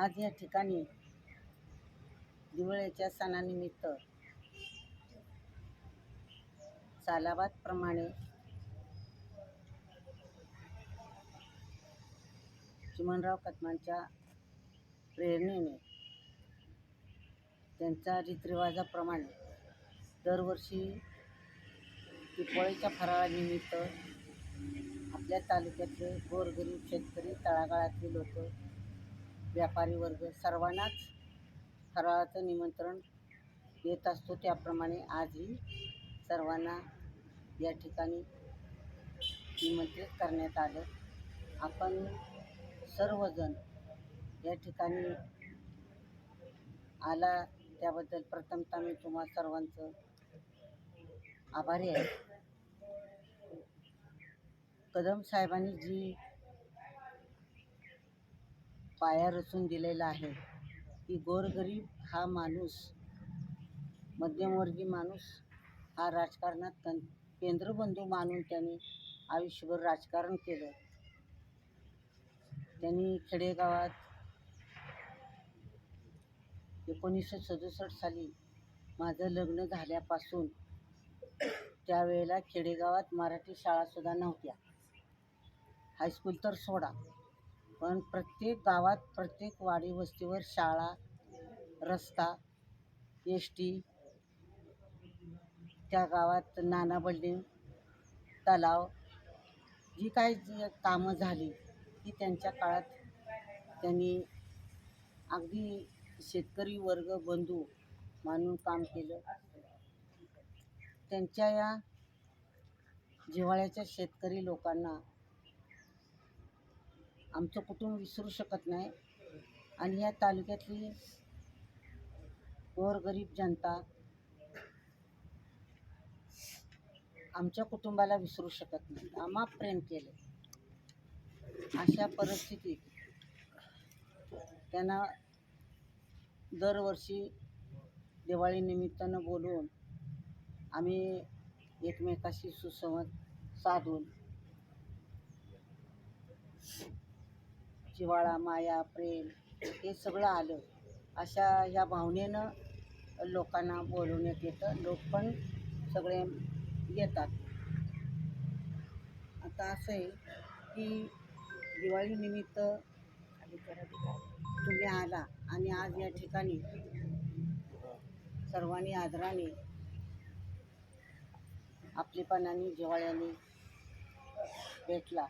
आज या ठिकाणी दिवाळीच्या सणानिमित्त सालाबादप्रमाणे चिमणराव कदमांच्या प्रेरणेने त्यांच्या रीतरिवाजाप्रमाणे दरवर्षी दिवाळीच्या फराळानिमित्त आपल्या तालुक्यातले गोरगरीब शेतकरी तळागाळातले लोक व्यापारी वर्ग सर्वांनाच फराळाचं निमंत्रण येत असतो. त्याप्रमाणे आजही सर्वांना या ठिकाणी निमंत्रित करण्यात आलं. आपण सर्वजण या ठिकाणी आला त्याबद्दल प्रथमतः मी तुम्हा सर्वांचं आभारी आहे. कदम साहेबांनी जी पाया रचून दिलेला आहे. की गोरगरीब हा माणूस मध्यमवर्गीय माणूस हा राजकारणात कं केंद्रबंधू मानून त्यांनी आयुष्यभर राजकारण केलं. त्यांनी खेडेगावात एकोणीसशे सदुसष्ट साली माझं लग्न झाल्यापासून त्यावेळेला खेडेगावात मराठी शाळासुद्धा नव्हत्या. हायस्कूल तर सोडा. पण प्रत्येक गावात प्रत्येक वाडी वस्तीवर शाळा रस्ता एस टी त्या गावात नाना बिल्डिंग तलाव जी काही जी कामं झाली ती त्यांच्या काळात त्यांनी अगदी शेतकरी वर्ग बंधू मानून काम केलं. त्यांच्या या जिव्हाळ्याच्या शेतकरी लोकांना आमचं कुटुंब विसरू शकत नाही. आणि या तालुक्यातली गोरगरीब जनता आमच्या कुटुंबाला विसरू शकत नाही. आम्हा प्रेम केलं अशा परिस्थितीत त्यांना दरवर्षी दिवाळीनिमित्तानं बोलवून आम्ही एकमेकाशी सुसंवाद साधून जिवाळा माया प्रेम हे सगळं आलं. अशा ह्या भावनेनं लोकांना बोलवण्यात येतं लोक पण सगळे येतात. आता असं आहे की दिवाळीनिमित्त तुम्ही आला आणि आज या ठिकाणी सर्वांनी आदराने आपलेपणाने जिवाळ्याने भेटला.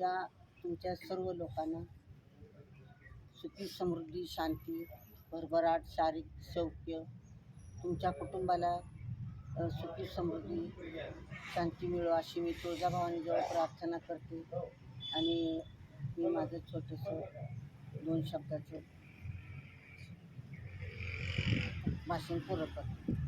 ह्या तुमच्या सर्व लोकांना सुखी समृद्धी शांती भरभराट शारीरिक सौख्य तुमच्या कुटुंबाला सुखी समृद्धी शांती मिळो अशी मी तुळजाभवानीजवळ प्रार्थना करते. आणि मी माझं छोटंसं दोन शब्दाचं भाषण पूर्ण करते.